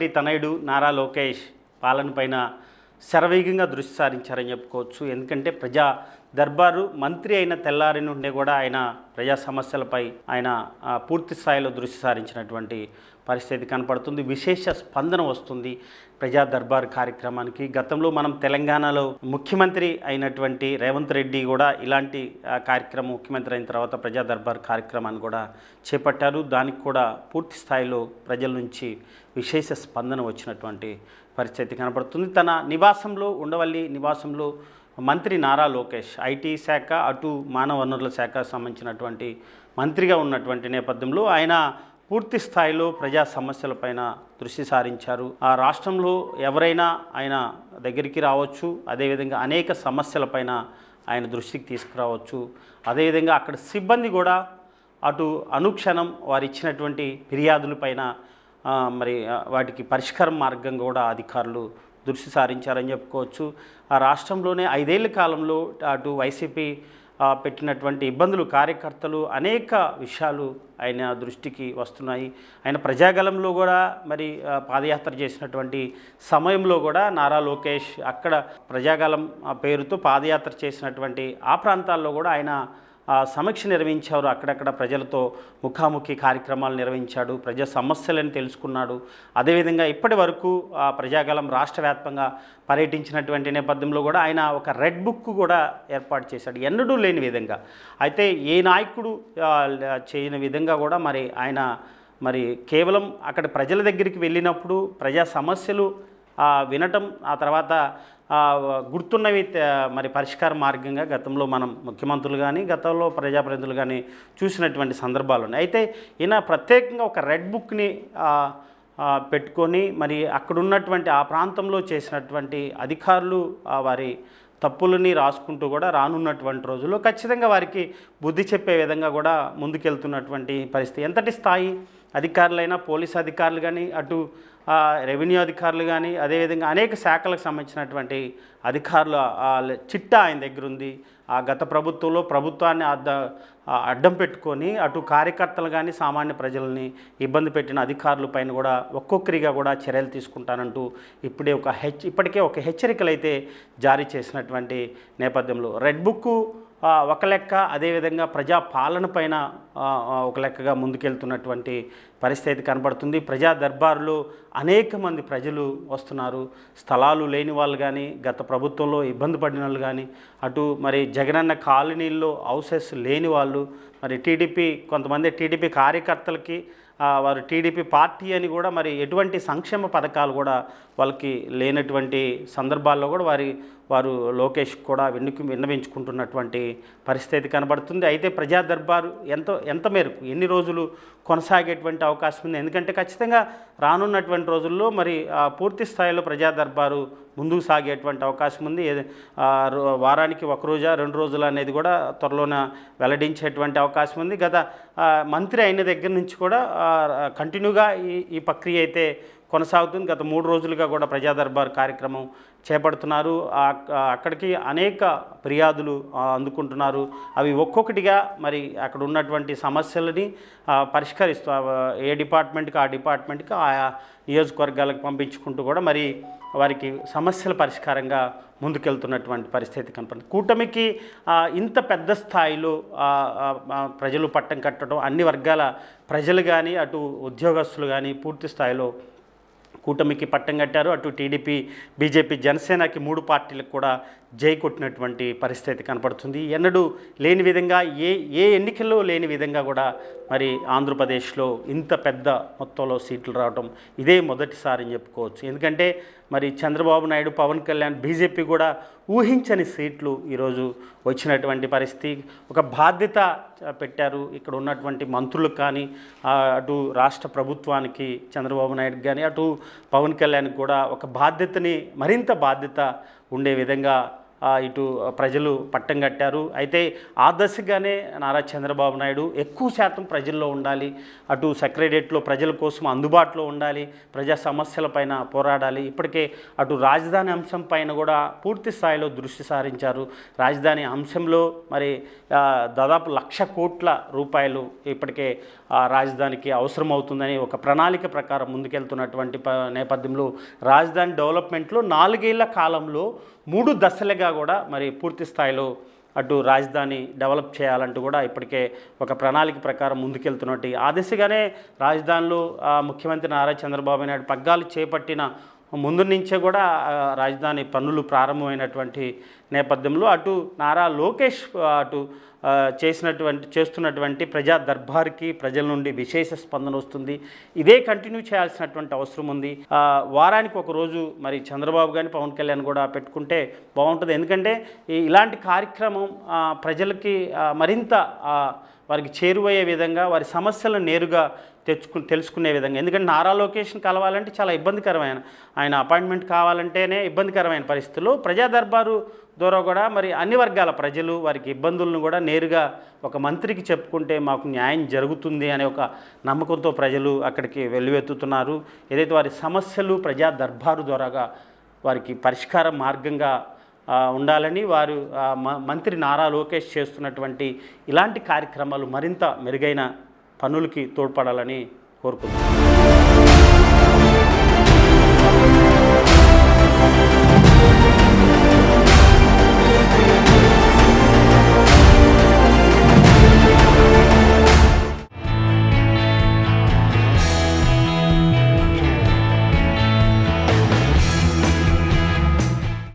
తనయుడు నారా లోకేష్ పాలనపైన శరవేగంగా దృష్టి సారించారని చెప్పుకోవచ్చు. ఎందుకంటే ప్రజా దర్బారు మంత్రి అయిన తెల్లారి నుండే కూడా ఆయన ప్రజా సమస్యలపై ఆయన పూర్తి స్థాయిలో దృష్టి సారించినటువంటి పరిస్థితి కనపడుతుంది. విశేష స్పందన వస్తుంది ప్రజా దర్బార్ కార్యక్రమానికి. గతంలో మనం తెలంగాణలో ముఖ్యమంత్రి అయినటువంటి రేవంత్ రెడ్డి కూడా ఇలాంటి కార్యక్రమం ముఖ్యమంత్రి అయిన తర్వాత ప్రజా దర్బార్ కార్యక్రమాన్ని కూడా చేపట్టారు. దానికి కూడా పూర్తి స్థాయిలో ప్రజల నుంచి విశేష స్పందన వచ్చినటువంటి పరిస్థితి కనపడుతుంది. తన నివాసంలో ఉండవల్లి నివాసంలో మంత్రి నారా లోకేష్ ఐటీ శాఖ అటు మానవ వనరుల శాఖ సంబంధించినటువంటి మంత్రిగా ఉన్నటువంటి నేపథ్యంలో ఆయన పూర్తి స్థాయిలో ప్రజా సమస్యలపైన దృష్టి సారించారు. ఆ రాష్ట్రంలో ఎవరైనా ఆయన దగ్గరికి రావచ్చు అదేవిధంగా అనేక సమస్యలపైన ఆయన దృష్టికి తీసుకురావచ్చు. అదేవిధంగా అక్కడ సిబ్బంది కూడా అటు అనుక్షణం వారు ఇచ్చినటువంటి ఫిర్యాదులపైన మరి వాటికి పరిష్కారం మార్గం కూడా అధికారులు దృష్టి సారించారని చెప్పుకోవచ్చు. ఆ రాష్ట్రంలోనే ఐదేళ్ళ కాలంలో అటు వైసీపీ పెట్టినటువంటి ఇబ్బందులు కార్యకర్తలు అనేక విషయాలు ఆయన దృష్టికి వస్తున్నాయి. ఆయన ప్రజాగలంలో కూడా మరి పాదయాత్ర చేసినటువంటి సమయంలో కూడా నారా లోకేష్ అక్కడ ప్రజాగలం పేరుతో పాదయాత్ర చేసినటువంటి ఆ ప్రాంతాల్లో కూడా ఆయన సమీక్ష నిర్వహించారు. అక్కడక్కడ ప్రజలతో ముఖాముఖి కార్యక్రమాలు నిర్వహించాడు. ప్రజా సమస్యలను తెలుసుకున్నాడు. అదేవిధంగా ఇప్పటి వరకు ఆ ప్రజాగలం రాష్ట్ర వ్యాప్తంగా పర్యటించినటువంటి నేపథ్యంలో కూడా ఆయన ఒక రెడ్ బుక్ కూడా ఏర్పాటు చేశాడు. ఎన్నడూ లేని విధంగా. అయితే ఏ నాయకుడు చేయని విధంగా కూడా మరి ఆయన మరి కేవలం అక్కడ ప్రజల దగ్గరికి వెళ్ళినప్పుడు ప్రజా సమస్యలు వినటం ఆ తర్వాత గుర్తున్నవి మరి పరిష్కార మార్గంగా గతంలో మనం ముఖ్యమంత్రులు కానీ గతంలో ప్రజాప్రతినిధులు కానీ చూసినటువంటి సందర్భాలు ఉన్నాయి. అయితే ఈయన ప్రత్యేకంగా ఒక రెడ్ బుక్ని పెట్టుకొని మరి అక్కడున్నటువంటి ఆ ప్రాంతంలో చేసినటువంటి అధికారులు వారి తప్పులని రాసుకుంటూ కూడా రానున్నటువంటి రోజుల్లో ఖచ్చితంగా వారికి బుద్ధి చెప్పే విధంగా కూడా ముందుకెళ్తున్నటువంటి పరిస్థితి. ఎంతటి స్థాయి అధికారులైనా పోలీస్ అధికారులు కానీ అటు రెవెన్యూ అధికారులు కానీ అదేవిధంగా అనేక శాఖలకు సంబంధించినటువంటి అధికారుల చిట్టా ఆయన దగ్గర ఉంది. ఆ గత ప్రభుత్వంలో ప్రభుత్వాన్ని అద్ద అడ్డం పెట్టుకొని అటు కార్యకర్తలు కానీ సామాన్య ప్రజల్ని ఇబ్బంది పెట్టిన అధికారుల పైన కూడా ఒక్కొక్కరిగా కూడా చర్యలు తీసుకుంటానంటూ ఇప్పుడే ఒక హెచ్ ఇప్పటికే ఒక హెచ్చరికలు అయితే జారీ చేసినటువంటి నేపథ్యంలో. రెడ్ బుక్ ఒక లెక్క అదేవిధంగా ప్రజా పాలన పైన ఒక లెక్కగా ముందుకెళ్తున్నటువంటి పరిస్థితి కనబడుతుంది. ప్రజా దర్బారులో అనేక మంది ప్రజలు వస్తున్నారు. స్థలాలు లేని వాళ్ళు కానీ గత ప్రభుత్వంలో ఇబ్బంది పడిన వాళ్ళు కానీ అటు మరి జగనన్న కాలనీల్లో హౌసెస్ లేని వాళ్ళు మరి టీడీపీ కొంతమంది టీడీపీ కార్యకర్తలకి వారు టీడీపీ పార్టీ అని కూడా మరి ఎటువంటి సంక్షేమ పథకాలు కూడా వాళ్ళకి లేనటువంటి సందర్భాల్లో కూడా వారి వారు లోకేష్ కూడా వెన్నుకు విన్నవించుకుంటున్నటువంటి పరిస్థితి కనబడుతుంది. అయితే ప్రజా దర్బారు ఎంత ఎంత మేరకు ఎన్ని రోజులు కొనసాగేటువంటి అవకాశం ఉంది? ఎందుకంటే ఖచ్చితంగా రానున్నటువంటి రోజుల్లో మరి పూర్తి స్థాయిలో ప్రజా దర్బారు ముందుకు సాగేటువంటి అవకాశం ఉంది. వారానికి ఒక రోజా రెండు రోజులు అనేది కూడా త్వరలోన వెల్లడించేటువంటి అవకాశం ఉంది. గత మంత్రి అయిన దగ్గర నుంచి కూడా కంటిన్యూగా ఈ ఈ ప్రక్రియ అయితే కొనసాగుతుంది. గత మూడు రోజులుగా కూడా ప్రజాదర్బార్ కార్యక్రమం చేపడుతున్నారు. అక్కడికి అనేక ఫిర్యాదులు అందుకుంటున్నారు. అవి ఒక్కొక్కటిగా మరి అక్కడ ఉన్నటువంటి సమస్యలని పరిష్కరిస్తూ ఏ డిపార్ట్మెంట్కి ఆ డిపార్ట్మెంట్కి ఆయా నియోజకవర్గాలకు పంపించుకుంటూ కూడా మరి వారికి సమస్యల పరిష్కారంగా ముందుకెళ్తున్నటువంటి పరిస్థితి కనపడుతుంది. కూటమికి ఇంత పెద్ద స్థాయిలో ప్రజలు పట్టం కట్టడం అన్ని వర్గాల ప్రజలు కానీ అటు ఉద్యోగస్తులు కానీ పూర్తి స్థాయిలో కూటమికి పట్టం కట్టారు. అటు టీడీపీ బీజేపీ జనసేనకి మూడు పార్టీలకు కూడా జై కొట్టినటువంటి పరిస్థితి కనపడుతుంది. ఎన్నడూ లేని విధంగా ఏ ఏ ఎన్నికల్లో లేని విధంగా కూడా మరి ఆంధ్రప్రదేశ్లో ఇంత పెద్ద మొత్తంలో సీట్లు రావడం ఇదే మొదటిసారి అని చెప్పుకోవచ్చు. ఎందుకంటే మరి చంద్రబాబు నాయుడు పవన్ కళ్యాణ్ బీజేపీ కూడా ఊహించని సీట్లు ఈరోజు వచ్చినటువంటి పరిస్థితి. ఒక బాధ్యత పెట్టారు ఇక్కడ ఉన్నటువంటి మంత్రులకు కానీ అటు రాష్ట్ర ప్రభుత్వానికి చంద్రబాబు నాయుడు కానీ అటు పవన్ కళ్యాణ్ కూడా ఒక బాధ్యతని మరింత బాధ్యత ఉండే విధంగా ఇటు ప్రజలు పట్టం కట్టారు. అయితే ఆ దశగానే నారా చంద్రబాబు నాయుడు ఎక్కువ శాతం ప్రజల్లో ఉండాలి. అటు సెక్రటరియట్లో ప్రజల కోసం అందుబాటులో ఉండాలి. ప్రజా సమస్యలపైన పోరాడాలి. ఇప్పటికే అటు రాజధాని అంశం పైన కూడా పూర్తి స్థాయిలో దృష్టి సారించారు. రాజధాని అంశంలో మరి దాదాపు లక్ష కోట్ల రూపాయలు ఇప్పటికే రాజధానికి అవసరం అవుతుందని ఒక ప్రణాళిక ప్రకారం ముందుకెళ్తున్నటువంటి ప నేపథ్యంలో రాజధాని డెవలప్మెంట్లో నాలుగేళ్ళ కాలంలో మూడు దశలుగా కూడా మరి పూర్తి స్థాయిలో అటు రాజధాని డెవలప్ చేయాలంటూ కూడా ఇప్పటికే ఒక ప్రణాళిక ప్రకారం ముందుకెళ్తున్నట్టు ఆ దిశగానే రాజధానిలో ముఖ్యమంత్రి నారా చంద్రబాబు నాయుడు పగ్గాలు చేపట్టిన ముందు నుంచే కూడా రాజధాని పనులు ప్రారంభమైనటువంటి నేపథ్యంలో అటు నారా లోకేష్ అటు చేసినటువంటి చేస్తున్నటువంటి ప్రజా దర్బార్కి ప్రజల నుండి విశేష స్పందన వస్తుంది. ఇదే కంటిన్యూ చేయాల్సినటువంటి అవసరం ఉంది. వారానికి ఒక రోజు మరి చంద్రబాబు కానీ పవన్ కళ్యాణ్ కూడా పెట్టుకుంటే బాగుంటుంది. ఎందుకంటే ఇలాంటి కార్యక్రమం ప్రజలకి మరింత వారికి చేరువయ్యే విధంగా వారి సమస్యలను నేరుగా తెచ్చుకు తెలుసుకునే విధంగా. ఎందుకంటే నారా లొకేషన్ కలవాలంటే చాలా ఇబ్బందికరమైన ఆయన అపాయింట్మెంట్ కావాలంటేనే ఇబ్బందికరమైన పరిస్థితుల్లో ప్రజా దర్బారు ద్వారా కూడా మరి అన్ని వర్గాల ప్రజలు వారికి ఇబ్బందులను కూడా నేరుగా ఒక మంత్రికి చెప్పుకుంటే మాకు న్యాయం జరుగుతుంది అనే ఒక నమ్మకంతో ప్రజలు అక్కడికి వెల్లువెత్తుతున్నారు. ఏదైతే వారి సమస్యలు ప్రజా దర్బారు ద్వారాగా వారికి పరిష్కార మార్గంగా ఉండాలని వారు మ- మంత్రి నారా లోకేష్ చేస్తున్నటువంటి ఇలాంటి కార్యక్రమాలు మరింత మెరుగైన పనులకి తోడ్పడాలని కోరుకుంటున్నాను